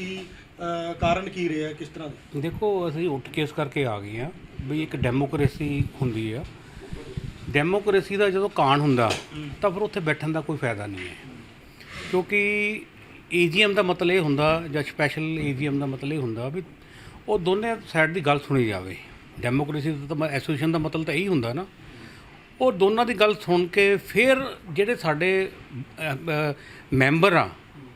ਕੀ ਅ, ਕਾਰਨ ਕੀ ਰਿਹਾ ਕਿਸ ਤਰ੍ਹਾਂ ਦੇ? ਦੇਖੋ ਅਸੀਂ ਉੱਠ ਕੇ ਇਸ ਕਰਕੇ ਆ ਗਏ ਆ ਵੀ ਇੱਕ ਡੈਮੋਕ੍ਰੇਸੀ ਹੁੰਦੀ ਆ। ਡੈਮੋਕ੍ਰੇਸੀ ਦਾ ਜਦੋਂ ਕਾਣ ਹੁੰਦਾ ਤਾਂ ਫਿਰ ਉੱਥੇ ਬੈਠਣ ਦਾ ਕੋਈ ਫਾਇਦਾ ਨਹੀਂ ਹੈ। ਕਿਉਂਕਿ ਏਜੀਐਮ ਦਾ ਮਤਲਬ ਇਹ ਹੁੰਦਾ ਜਾਂ ਸਪੈਸ਼ਲ ਏਜੀਐਮ ਦਾ ਮਤਲਬ ਇਹ ਹੁੰਦਾ ਵੀ ਉਹ ਦੋਨੇ ਸਾਈਡ ਦੀ ਗੱਲ ਸੁਣੀ ਜਾਵੇ। ਡੈਮੋਕ੍ਰੇਸੀ ਦਾ ਤਾਂ ਐਸੋਸੀਏਸ਼ਨ ਦਾ ਮਤਲਬ ਤਾਂ ਇਹੀ ਹੁੰਦਾ ਨਾ। ਉਹ ਦੋਨਾਂ ਦੀ ਗੱਲ ਸੁਣ ਕੇ ਫਿਰ ਜਿਹੜੇ ਸਾਡੇ ਮੈਂਬਰ ਆ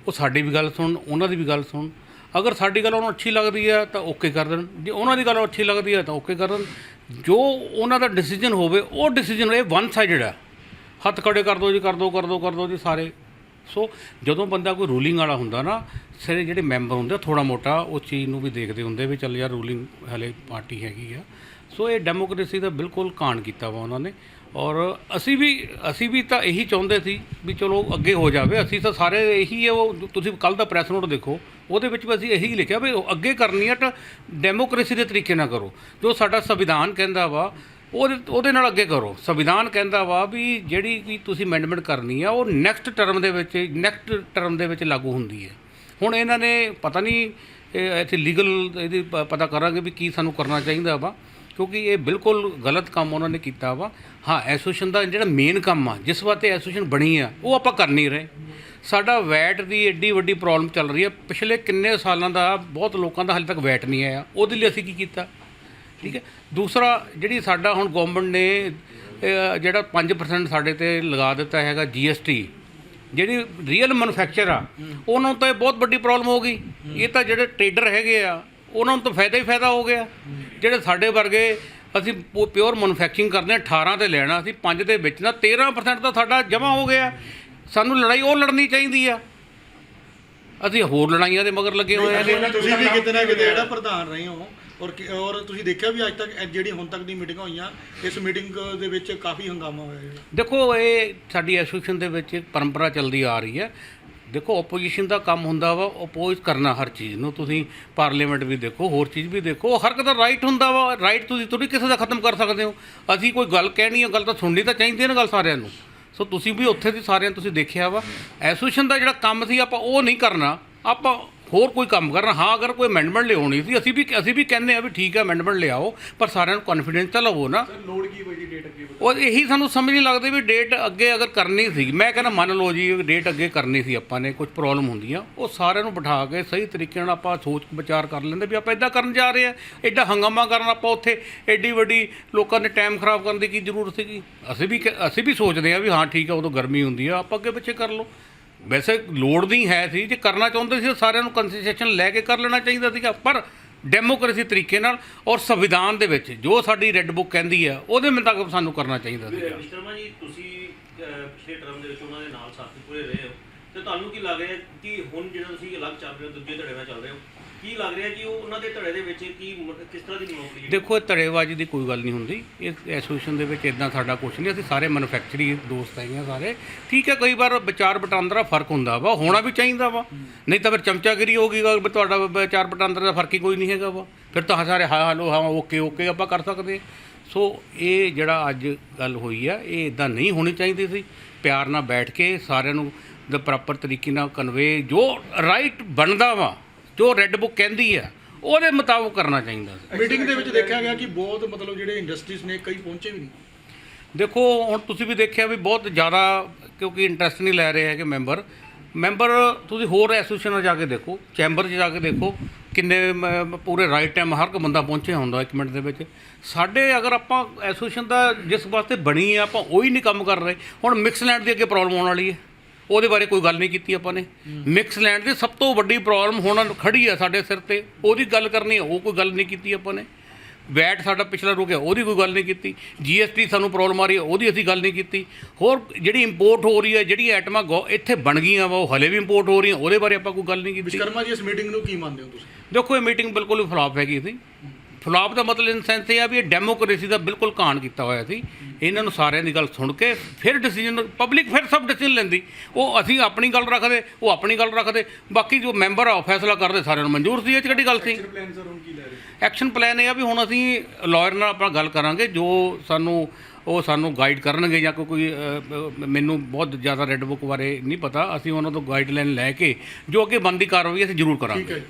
ਉਹ ਸਾਡੀ ਵੀ ਗੱਲ ਸੁਣਨ ਉਹਨਾਂ ਦੀ ਵੀ ਗੱਲ ਸੁਣਨ ਅਗਰ ਸਾਡੀ ਗੱਲ ਉਹਨੂੰ ਅੱਛੀ ਲੱਗਦੀ ਹੈ, ਤਾਂ ਓਕੇ ਕਰ ਦੇਣ। ਜੇ ਉਹਨਾਂ ਦੀ ਗੱਲ ਅੱਛੀ ਲੱਗਦੀ ਹੈ, ਤਾਂ ਓਕੇ ਕਰ ਦੇਣ। ਜੋ ਉਹਨਾਂ ਦਾ ਡਿਸੀਜਨ ਹੋਵੇ, ਉਹ ਡਿਸੀਜਨ ਇਹ ਵਨ ਸਾਈਡਡ ਹੈ। ਹੱਥ ਖੜੇ ਕਰ ਦਿਓ ਜੀ, ਕਰ ਦਿਓ ਕਰ ਦਿਓ ਕਰ ਦਿਓ ਜੀ ਸਾਰੇ। ਸੋ ਜਦੋਂ ਬੰਦਾ ਕੋਈ ਰੂਲਿੰਗ ਵਾਲਾ ਹੁੰਦਾ ਨਾ ਸਾਰੇ ਜਿਹੜੇ ਮੈਂਬਰ ਹੁੰਦੇ ਥੋੜਾ ਮੋਟਾ ਉਹ ਚੀਜ਼ ਨੂੰ ਵੀ ਦੇਖਦੇ ਹੁੰਦੇ ਵੀ ਚੱਲ ਯਾਰ ਰੂਲਿੰਗ ਹਲੇ ਪਾਰਟੀ ਹੈਗੀ ਆ। ਸੋ ਇਹ ਡੈਮੋਕ੍ਰੇਸੀ ਦਾ ਬਿਲਕੁਲ ਕਾਣ ਕੀਤਾ ਵਾ ਉਹਨਾਂ ਨੇ। ਔਰ ਅਸੀਂ ਵੀ ਅਸੀਂ ਵੀ ਤਾਂ ਇਹੀ ਚਾਹੁੰਦੇ ਸੀ ਵੀ ਚਲੋ ਅੱਗੇ ਹੋ ਜਾਵੇ। ਅਸੀਂ ਤਾਂ ਸਾਰੇ ਇਹੀ ਹੈ ਉਹ ਤੁਸੀਂ ਕੱਲ ਦਾ ਪ੍ਰੈਸ ਨੋਟ ਦੇਖੋ, ਉਹਦੇ ਵਿੱਚ ਵੀ ਅਸੀਂ ਇਹੀ ਲਿਖਿਆ ਵੀ ਉਹ ਅੱਗੇ ਕਰਨੀ ਹੈ ਤਾਂ ਡੈਮੋਕ੍ਰੇਸੀ ਦੇ ਤਰੀਕੇ ਨਾਲ ਕਰੋ। ਜੋ ਸਾਡਾ ਸੰਵਿਧਾਨ ਕਹਿੰਦਾ ਵਾ ਉਹਦੇ ਉਹਦੇ ਨਾਲ ਅੱਗੇ ਕਰੋ। ਸੰਵਿਧਾਨ ਕਹਿੰਦਾ ਵਾ ਵੀ ਜਿਹੜੀ ਵੀ ਤੁਸੀਂ ਅਮੈਂਡਮੈਂਟ ਕਰਨੀ ਆ, ਉਹ ਨੈਕਸਟ ਟਰਮ ਦੇ ਵਿੱਚ ਨੈਕਸਟ ਟਰਮ ਦੇ ਵਿੱਚ ਲਾਗੂ ਹੁੰਦੀ ਹੈ। ਹੁਣ ਇਹਨਾਂ ਨੇ ਪਤਾ ਨਹੀਂ ਇੱਥੇ ਲੀਗਲ ਇਹਦੀ ਪਤਾ ਕਰਾਂਗੇ ਵੀ ਕੀ ਸਾਨੂੰ ਕਰਨਾ ਚਾਹੀਦਾ ਵਾ, ਕਿਉਂਕਿ ਇਹ ਬਿਲਕੁਲ ਗਲਤ ਕੰਮ ਉਹਨਾਂ ਨੇ ਕੀਤਾ ਵਾ। ਹਾਂ ਐਸੋਸੀਏਸ਼ਨ ਦਾ ਜਿਹੜਾ ਮੇਨ ਕੰਮ ਆ, ਜਿਸ ਵਾਸਤੇ ਐਸੋਸੀਏਸ਼ਨ ਬਣੀ ਆ, ਉਹ ਆਪਾਂ ਕਰ ਨਹੀਂ ਰਹੇ। ਸਾਡਾ ਵੈਟ ਦੀ ਐਡੀ ਵੱਡੀ ਪ੍ਰੋਬਲਮ ਚੱਲ ਰਹੀ ਹੈ ਪਿਛਲੇ ਕਿੰਨੇ ਸਾਲਾਂ ਦਾ ਬਹੁਤ ਲੋਕਾਂ ਦਾ ਹਾਲੇ ਤੱਕ ਵੈਟ ਨਹੀਂ ਆਇਆ। ਉਹਦੇ ਲਈ ਅਸੀਂ ਕੀ ਕੀਤਾ? ਠੀਕ ਹੈ। ਦੂਸਰਾ ਜਿਹੜੀ ਸਾਡਾ ਹੁਣ ਗਵਰਨਮੈਂਟ ਨੇ ਜਿਹੜਾ 5% ਸਾਡੇ ਤੇ ਲਗਾ ਦਿੱਤਾ ਹੈਗਾ GST ਜਿਹੜੀ ਰੀਅਲ ਮੈਨੂਫੈਕਚਰ ਆ, ਉਹਨਾਂ ਨੂੰ ਤਾਂ ਇਹ ਬਹੁਤ ਵੱਡੀ ਪ੍ਰੋਬਲਮ ਹੋ ਗਈ। ਇਹ ਤਾਂ ਜਿਹੜੇ ਟ੍ਰੇਡਰ ਹੈਗੇ ਆ, ਉਹਨਾਂ ਨੂੰ ਤਾਂ ਫਾਇਦਾ ਹੀ ਫਾਇਦਾ ਹੋ ਗਿਆ। ਜਿਹੜੇ ਸਾਡੇ ਵਰਗੇ ਅਸੀਂ ਪਿਓਰ ਮੈਨੂਫੈਕਚਰਿੰਗ ਕਰਦੇ ਆ 18 ਤੇ ਲੈਣਾ, ਅਸੀਂ 5 ਦੇ ਵਿੱਚ ਨਾ 13% ਤਾਂ ਸਾਡਾ ਜਮ੍ਹਾਂ ਹੋ ਗਿਆ। ਸਾਨੂੰ ਲੜਾਈ, ਉਹ ਲੜਨੀ ਚਾਹੀਦੀ ਆ। ਅਸੀਂ ਹੋਰ ਲੜਾਈਆਂ ਦੇ ਮਗਰ ਲੱਗੇ ਹੋਏ ਹੈਗੇ। ਤੁਸੀਂ ਵੀ ਕਿਤੇ ਨਾ ਕਿਤੇ ਜਿਹੜਾ ਪ੍ਰਧਾਨ ਰਹੇ ਹੋ ਔਰ ਕਿ- ਔਰ ਤੁਸੀਂ ਦੇਖਿਆ ਵੀ ਅੱਜ ਤੱਕ ਇਹ ਜਿਹੜੀ ਹੁਣ ਤੱਕ ਦੀ ਮੀਟਿੰਗਾਂ ਹੋਈਆਂ ਇਸ ਮੀਟਿੰਗ ਦੇ ਵਿੱਚ ਕਾਫੀ ਹੰਗਾਮਾ ਹੋਇਆ ਹੈ ਦੇਖੋ ਇਹ ਸਾਡੀ ਐਸੋਸੀਏਸ਼ਨ ਦੇ ਵਿੱਚ ਇੱਕ ਪਰੰਪਰਾ ਚੱਲਦੀ ਆ ਰਹੀ ਹੈ। ਦੇਖੋ ਆਪੋਜੀਸ਼ਨ ਦਾ ਕੰਮ ਹੁੰਦਾ ਵਾ ਆਪੋਜ਼ ਕਰਨਾ ਹਰ ਚੀਜ਼ ਨੂੰ। ਤੁਸੀਂ ਪਾਰਲੀਮੈਂਟ ਵੀ ਦੇਖੋ ਹੋਰ ਚੀਜ਼ ਵੀ ਦੇਖੋ। ਹਰ ਇੱਕ ਦਾ ਰਾਈਟ ਹੁੰਦਾ ਵਾ। ਰਾਈਟ ਤੁਸੀਂ ਥੋੜੀ ਕਿਸੇ ਦਾ ਖਤਮ ਕਰ ਸਕਦੇ ਹੋ। ਅਸੀਂ ਕੋਈ ਗੱਲ ਕਹਿਣੀ ਹੈ ਗੱਲ ਤਾਂ ਸੁਣਨੀ ਤਾਂ ਚਾਹੀਦੀ ਹੈ ਨਾ ਗੱਲ ਸਾਰਿਆਂ ਨੂੰ। ਸੋ ਤੁਸੀਂ ਵੀ ਉੱਥੇ ਦੀ ਸਾਰਿਆਂ ਨੂੰ ਤੁਸੀਂ ਦੇਖਿਆ ਵਾ। ਐਸੋਸੀਏਸ਼ਨ ਦਾ ਜਿਹੜਾ ਕੰਮ ਸੀ, ਆਪਾਂ ਉਹ ਨਹੀਂ ਕਰਨਾ। ਆਪਾਂ ਹੋਰ ਕੋਈ ਕੰਮ ਕਰਨਾ? ਹਾਂ ਅਗਰ ਕੋਈ ਅਮੈਂਡਮੈਂਟ ਲਿਆਉਣੀ ਸੀ ਅਸੀਂ ਵੀ ਅਸੀਂ ਵੀ ਕਹਿੰਦੇ ਆ ਵੀ ਠੀਕ ਹੈ ਅਮੈਂਡਮੈਂਟ ਲਿਆਓ ਪਰ ਸਾਰਿਆਂ ਨੂੰ ਕੌਨਫੀਡੈਂਸ ਤਾਂ ਲਵੋ ਨਾ। ਲੋੜ ਕੀ ਹੋਈ ਜੀ ਡੇਟ ਅੱਗੇ ਉਹ ਇਹੀ ਸਾਨੂੰ ਸਮਝ ਨਹੀਂ ਲੱਗਦੀ ਵੀ ਡੇਟ ਅੱਗੇ ਅਗਰ ਕਰਨੀ ਸੀ। ਮੈਂ ਕਹਿੰਦਾ ਮੰਨ ਲਓ ਜੀ ਡੇਟ ਅੱਗੇ ਕਰਨੀ ਸੀ ਆਪਾਂ ਨੇ ਕੁਝ ਪ੍ਰੋਬਲਮ ਹੁੰਦੀਆਂ ਉਹ ਸਾਰਿਆਂ ਨੂੰ ਬਿਠਾ ਕੇ ਸਹੀ ਤਰੀਕੇ ਨਾਲ ਆਪਾਂ ਸੋਚ ਵਿਚਾਰ ਕਰ ਲੈਂਦੇ ਵੀ ਆਪਾਂ ਇਦਾਂ ਕਰਨ ਜਾ ਰਹੇ ਆ ਐਡਾ ਹੰਗਾਮਾ ਕਰਨ ਆਪਾਂ ਉੱਥੇ ਐਡੀ ਵੱਡੀ ਲੋਕਾਂ ਨੇ ਟਾਈਮ ਖਰਾਬ ਕਰਨ ਦੀ ਕੀ ਜ਼ਰੂਰਤ ਸੀਗੀ? ਅਸੀਂ ਵੀ ਅਸੀਂ ਵੀ ਸੋਚਦੇ ਆ ਵੀ ਹਾਂ ਠੀਕ ਆ ਉਦੋਂ ਗਰਮੀ ਹੁੰਦੀ ਆ ਆਪਾਂ ਅੱਗੇ ਪਿੱਛੇ ਕਰ ਲਓ। ਵੈਸੇ ਲੋੜ ਨਹੀਂ ਹੈ ਸੀ, ਜੇ ਕਰਨਾ ਚਾਹੁੰਦੇ ਸੀ ਸਾਰਿਆਂ ਨੂੰ ਕੰਸੈਸ਼ਨ ਲੈ ਕੇ ਕਰ ਲੈਣਾ ਚਾਹੀਦਾ ਸੀਗਾ, ਪਰ ਡੈਮੋਕ੍ਰੇਸੀ ਤਰੀਕੇ ਨਾਲ ਔਰ ਸੰਵਿਧਾਨ ਦੇ ਵਿੱਚ ਜੋ ਸਾਡੀ ਰੈੱਡ ਬੁੱਕ ਕਹਿੰਦੀ ਹੈ, ਉਹਦੇ ਮੁਤਾਬਕ ਸਾਨੂੰ ਕਰਨਾ ਚਾਹੀਦਾ ਸੀਗਾ ਵਿਸ਼ਰਮਾ ਜੀ ਤੁਸੀਂ ਪਿਛਲੇ ਟਰਮ ਦੇ ਵਿੱਚ ਉਹਨਾਂ ਦੇ ਨਾਲ ਸਾਥੀ ਪੂਰੇ ਰਹੇ ਹੋ। ਤੇ ਤੁਹਾਨੂੰ ਕੀ ਲੱਗ ਰਿਹਾ ਕਿ ਹੁਣ ਜਿਹੜਾ ਤੁਸੀਂ ਅਲੱਗ ਚੱਲ ਰਹੇ ਹੋ, ਦੂਜੇ ਧੜੇ ਨਾਲ ਚੱਲ ਰਹੇ ਹੋ, ਕੀ ਲੱਗ ਰਿਹਾ ਕਿ ਉਹ ਉਹਨਾਂ ਦੇ ਧੜੇ ਦੇ ਵਿੱਚ ਕੀ ਮ- ਕਿਸ ਤਰ੍ਹਾਂ ਦੀ ਮਨੋਵਲੀ ਹੈ ਦੇਖੋ, ਇਹ ਧੜੇਬਾਜ਼ੀ ਦੀ ਕੋਈ ਗੱਲ ਨਹੀਂ ਹੁੰਦੀ। ਇਸ ਐਸੋਸੀਏਸ਼ਨ ਦੇ ਵਿੱਚ ਇਦਾਂ ਸਾਡਾ ਕੁਝ ਨਹੀਂ, ਅਸੀਂ ਸਾਰੇ ਮੈਨੂਫੈਕਚਰਿੰਗ ਦੋਸਤ ਹੈਗੇ ਆ ਸਾਰੇ। ਠੀਕ ਹੈ, ਕਈ ਵਾਰ ਵਿਚਾਰ ਵਟਾਂਦਰਾ ਫ਼ਰਕ ਹੁੰਦਾ ਵਾ, ਹੋਣਾ ਵੀ ਚਾਹੀਦਾ ਵਾ। ਨਹੀਂ ਤਾਂ ਫਿਰ ਚਮਚਾਗਿਰੀ ਹੋਗੀ ਗਾ ਵੀ ਤੁਹਾਡਾ ਵਿਚਾਰ ਵਟਾਂਦਰਾ ਦਾ ਫ਼ਰਕ ਹੀ ਕੋਈ ਨਹੀਂ ਹੈਗਾ ਵਾ। ਫਿਰ ਤਾਂ ਸਾਰੇ ਹਾਂ, ਹਲੋ, ਹਾਂ, ਓਕੇ ਓਕੇ, ਆਪਾਂ ਕਰ ਸਕਦੇ। ਸੋ ਇਹ ਜਿਹੜਾ ਅੱਜ ਗੱਲ ਹੋਈ ਆ, ਇਹ ਇਦਾਂ ਨਹੀਂ ਹੋਣੀ ਚਾਹੀਦੀ ਸੀ। ਪਿਆਰ ਨਾਲ ਬੈਠ ਕੇ ਸਾਰਿਆਂ ਨੂੰ ਦਾ ਪ੍ਰੋਪਰ ਤਰੀਕੇ ਨਾਲ ਕਨਵੇ ਜੋ ਰਾਈਟ ਬਣਦਾ ਵਾ ਜੋ ਰੈੱਡ ਬੁੱਕ ਕਹਿੰਦੀ ਆ ਉਹਦੇ ਮੁਤਾਬਕ ਕਰਨਾ ਚਾਹੀਦਾ ਸੀ। ਮੀਟਿੰਗ ਦੇ ਵਿੱਚ ਦੇਖਿਆ ਗਿਆ ਕਿ ਬਹੁਤ ਮਤਲਬ ਜਿਹੜੇ ਇੰਡਸਟਰੀਜ਼ ਨੇ ਕਈ ਪਹੁੰਚੇ ਵੀ ਨਹੀਂ। ਦੇਖੋ ਹੁਣ ਤੁਸੀਂ ਵੀ ਦੇਖਿਆ ਵੀ ਬਹੁਤ ਜ਼ਿਆਦਾ ਕਿਉਂਕਿ ਇੰਟਰਸਟ ਨਹੀਂ ਲੈ ਰਹੇ ਹੈਗੇ ਮੈਂਬਰ ਮੈਂਬਰ ਤੁਸੀਂ ਹੋਰ ਐਸੋਸੀਏਸ਼ਨਾਂ ਜਾ ਕੇ ਦੇਖੋ ਚੈਂਬਰ 'ਚ ਜਾ ਕੇ ਦੇਖੋ ਕਿੰਨੇ ਪੂਰੇ ਰਾਈਟ ਟਾਈਮ ਹਰ ਇੱਕ ਬੰਦਾ ਪਹੁੰਚਿਆ ਹੁੰਦਾ ਇੱਕ ਮਿੰਟ ਦੇ ਵਿੱਚ। ਸਾਡੇ ਅਗਰ ਆਪਾਂ ਐਸੋਸੀਏਸ਼ਨ ਦਾ ਜਿਸ ਵਾਸਤੇ ਬਣੀ ਆ ਆਪਾਂ ਉਹੀ ਨਹੀਂ ਕੰਮ ਕਰ ਰਹੇ। ਹੁਣ ਮਿਕਸ ਲੈਂਡ ਦੀ ਅੱਗੇ ਪ੍ਰੋਬਲਮ ਆਉਣ ਵਾਲੀ ਹੈ। ਉਹਦੇ ਬਾਰੇ ਕੋਈ ਗੱਲ ਨਹੀਂ ਕੀਤੀ ਆਪਾਂ ਨੇ। ਮਿਕਸ ਲੈਂਡ ਦੀ ਸਭ ਤੋਂ ਵੱਡੀ ਪ੍ਰੋਬਲਮ ਹੁਣ ਖੜੀ ਆ ਸਾਡੇ ਸਿਰ ਤੇ। ਉਹਦੀ ਗੱਲ ਕਰਨੀ ਹੈ ਉਹ ਕੋਈ ਗੱਲ ਨਹੀਂ ਕੀਤੀ ਆਪਾਂ ਨੇ। ਵੈਟ ਸਾਡਾ ਪਿਛਲਾ ਰੁਕਿਆ ਉਹਦੀ ਕੋਈ ਗੱਲ ਨਹੀਂ ਕੀਤੀ। ਜੀਐਸਟੀ ਸਾਨੂੰ ਪ੍ਰੋਬਲਮ ਆ ਰਹੀ ਹੈ ਉਹਦੀ ਅਸੀਂ ਗੱਲ ਨਹੀਂ ਕੀਤੀ। ਹੋਰ ਜਿਹੜੀ ਇੰਪੋਰਟ ਹੋ ਰਹੀ ਹੈ ਜਿਹੜੀ ਆਈਟਮਾਂ ਇੱਥੇ ਬਣ ਗਈਆਂ ਵਾ ਉਹ ਹਲੇ ਵੀ ਇੰਪੋਰਟ ਹੋ ਰਹੀਆਂ ਉਹਦੇ ਬਾਰੇ ਆਪਾਂ ਕੋਈ ਗੱਲ ਨਹੀਂ ਕੀਤੀ। ਵਿਸ਼ਕਰਮਾ ਜੀ ਇਸ ਮੀਟਿੰਗ ਨੂੰ ਕੀ ਮੰਨਦੇ ਹੋ ਤੁਸੀਂ? ਦੇਖੋ ਇਹ ਮੀਟਿੰਗ ਬਿਲਕੁਲ ਫਲਾਪ ਹੈਗੀ ਸੀ। ਫਲਾਪ ਦਾ ਮਤਲਬ ਇਨ ਸੈਂਸ ਇਹ ਆ ਵੀ ਇਹ ਡੈਮੋਕ੍ਰੇਸੀ ਦਾ ਬਿਲਕੁਲ ਕਾਣ ਕੀਤਾ ਹੋਇਆ ਸੀ। ਇਹਨਾਂ ਨੂੰ ਸਾਰਿਆਂ ਦੀ ਗੱਲ ਸੁਣ ਕੇ ਫਿਰ ਡਿਸੀਜਨ ਪਬਲਿਕ ਫਿਰ ਸਭ ਡਿਸੀਜਨ ਲੈਂਦੀ। ਉਹ ਅਸੀਂ ਆਪਣੀ ਗੱਲ ਰੱਖਦੇ ਉਹ ਆਪਣੀ ਗੱਲ ਰੱਖਦੇ। ਬਾਕੀ ਜੋ ਮੈਂਬਰ ਆ ਉਹ ਫੈਸਲਾ ਕਰਦੇ ਸਾਰਿਆਂ ਨੂੰ ਮਨਜ਼ੂਰ ਸੀ ਇਹ 'ਚ ਕਿਹੜੀ ਗੱਲ ਸੀ? ਐਕਸ਼ਨ ਪਲਾਨ ਇਹ ਆ ਵੀ ਹੁਣ ਅਸੀਂ ਲਾਇਰ ਨਾਲ ਆਪਾਂ ਗੱਲ ਕਰਾਂਗੇ ਜੋ ਸਾਨੂੰ ਉਹ ਸਾਨੂੰ ਗਾਈਡ ਕਰਨਗੇ ਜਾਂ ਕੋਈ- ਮੈਨੂੰ ਬਹੁਤ ਜ਼ਿਆਦਾ ਰੈੱਡ ਬੁੱਕ ਬਾਰੇ ਨਹੀਂ ਪਤਾ। ਅਸੀਂ ਉਹਨਾਂ ਤੋਂ ਗਾਈਡਲਾਈਨ ਲੈ ਕੇ ਜੋ ਅੱਗੇ ਬਣਦੀ ਕਾਰਵਾਈ ਅਸੀਂ ਜ਼ਰੂਰ ਠੀਕ ਹੈ ਕਰਾਂਗੇ